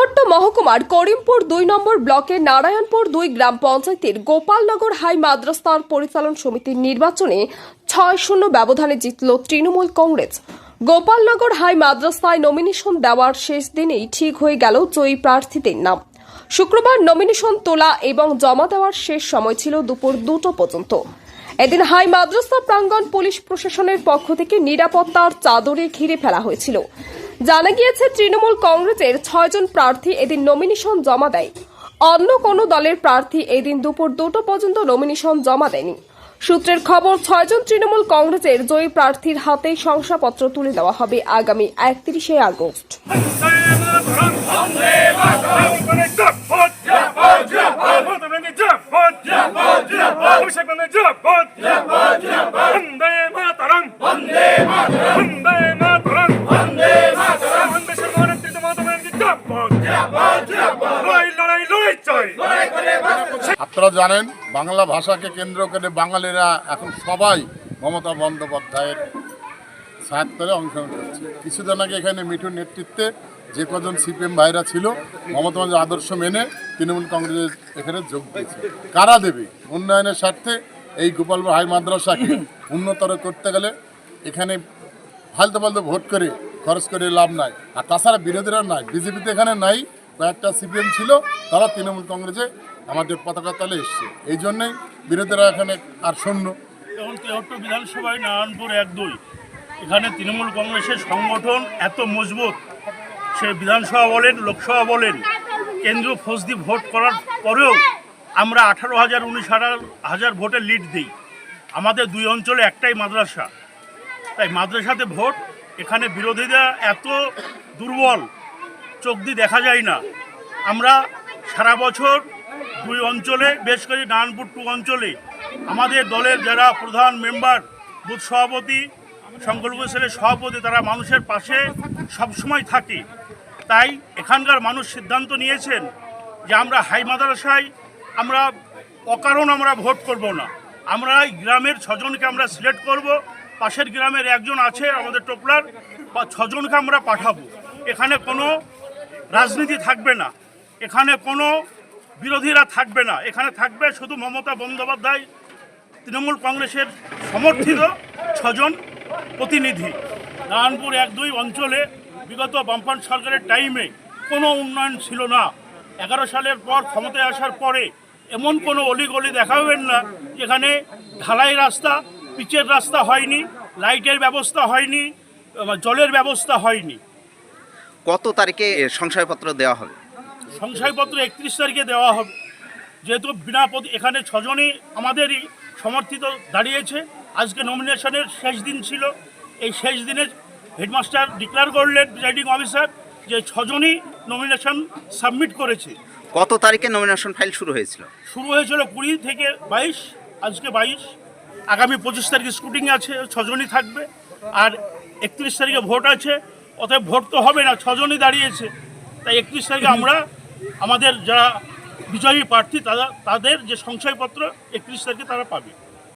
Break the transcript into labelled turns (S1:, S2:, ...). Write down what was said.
S1: বারহাট্ট মহকুমার করিমপুর দুই নম্বর ব্লকের নারায়ণপুর দুই গ্রাম পঞ্চায়েতের গোপালনগর হাই মাদ্রাসার পরিচালন সমিতির নির্বাচনে ছয় শূন্য ব্যবধানে জিতল তৃণমূল কংগ্রেস। গোপালনগর হাই মাদ্রাসায় নমিনেশন দেওয়ার শেষ দিনেই ঠিক হয়ে গেল জয়ী প্রার্থীদের নাম। শুক্রবার নমিনেশন তোলা এবং জমা দেওয়ার শেষ সময় ছিল দুপুর দুটো পর্যন্ত। এদিন হাই মাদ্রাসা প্রাঙ্গণ পুলিশ প্রশাসনের পক্ষ থেকে নিরাপত্তার চাদরে ঘিরে ফেলা হয়েছিল। জানা গিয়েছে, তৃণমূল কংগ্রেসের ছয়জন প্রার্থী এদিন নমিনেশন জমা দেয়। অন্য কোনো দলের প্রার্থী এদিন দুপুর দুটো পর্যন্ত নমিনেশন জমা দেয়নি। সূত্রের খবর, ছয়জন তৃণমূল কংগ্রেসের জয়ী প্রার্থীর হাতে শংসাপত্র তুলে দেওয়া হবে আগামী একত্রিশে আগস্ট।
S2: আপনারা জানেন, বাংলা ভাষাকে কেন্দ্র করে বাঙালিরা এখন সবাই মমতা বন্দ্যোপাধ্যায়ের সাহায্যে অংশগ্রহণ করছে কিছুদিন আগে এখানে মিঠুর নেতৃত্বে যে কজন সিপিএম ভাইরা ছিল, মমতা আদর্শ মেনে তৃণমূল কংগ্রেস এখানে যোগ দিয়েছে। কারা দেবে? উন্নয়নের স্বার্থে এই গোপালপুর হাই মাদ্রাসাকে উন্নতর করতে গেলে এখানে ফালতু ফালতু ভোট করে খরচ করে লাভ নাই। আর তাছাড়া বিরোধীরা নাই, বিজেপিতে এখানে নাই। কয়েকটা সিপিএম ছিল, তারা তৃণমূল কংগ্রেসে আমাদের পতাকা তলে এসছে। এই জন্যই বিরোধীরা এখানে আর শূন্য।
S3: এখন তেহট্ট বিধানসভায় নারায়ণপুর এক দুই। এখানে তৃণমূল কংগ্রেসের সংগঠন এত মজবুত, সে বিধানসভা বলেন, লোকসভা বলেন, কেন্দ্রীয় ফৌজ দিয়ে ভোট করার পরেও আমরা আঠারো হাজার, উনিশ হাজার হাজার ভোটের লিড দিই। আমাদের দুই অঞ্চলে একটাই মাদ্রাসা। তাই মাদ্রাসাতে ভোট, এখানে বিরোধীরা এত দুর্বল চোখ দিয়ে দেখা যায় না। আমরা সারা বছর দুই অঞ্চলে, বেশ করে নারায়ণপুর টু অঞ্চলে আমাদের দলের যারা প্রধান মেম্বার, বুথ সভাপতি, সংকল্প সেলের সভাপতি, তারা মানুষের পাশে সবসময় থাকে। তাই এখানকার মানুষ সিদ্ধান্ত নিয়েছেন যে আমরা হাই মাদ্রাসায় আমরা অকারণ আমরা ভোট করব না। আমরা গ্রামের ছজনকে আমরা সিলেক্ট করব। পাশের গ্রামের একজন আছে আমাদের টোপলার, বা ছজনকে আমরা পাঠাবো। এখানে কোনো রাজনীতি থাকবে না। এখানে কোনো বিরোধীরা থাকবে না। এখানে থাকবে শুধু মমতা বন্দ্যোপাধ্যায়, তৃণমূল কংগ্রেসের সমর্থিত ছজন প্রতিনিধি। নারায়ণপুর এক দুই অঞ্চলে বিগত বামফ্রন্ট সরকারের টাইমে কোনো উন্নয়ন ছিল না। এগারো সালের পর ক্ষমতায় আসার পরে এমন কোনো অলিগলি দেখাবেন না, যেখানে ঢালাই রাস্তা, পিচের রাস্তা হয়নি, লাইটের ব্যবস্থা হয়নি, জলের ব্যবস্থা হয়নি।
S4: কত তারিখে এ শংসাপত্র দেওয়া হবে?
S3: সংশয়পত্র একত্রিশ তারিখে দেওয়া হবে। যেহেতু বিনা এখানে ছজনই আমাদেরই সমর্থিত দাঁড়িয়েছে। আজকে নমিনেশনের শেষ দিন ছিল। এই শেষ দিনে হেডমাস্টার ডিক্লেয়ার করলেন প্রিজাইডিং অফিসার যে ছজনই নমিনেশন সাবমিট করেছে।
S4: কত তারিখে নমিনেশন ফাইল শুরু হয়েছিল?
S3: শুরু হয়েছিল কুড়ি থেকে বাইশ আজকে বাইশ। আগামী পঁচিশ তারিখে স্কুটিং আছে ছজনই থাকবে। আর একত্রিশ তারিখে ভোট আছে। অতএব ভোট তো হবে না, ছজনই দাঁড়িয়েছে। তাই একত্রিশ তারিখে আমরা আমাদের যারা বিজয়ী প্রার্থী, তারা তাদের যে সংশয়পত্র, একত্রিশ তারিখে তারা পাবে।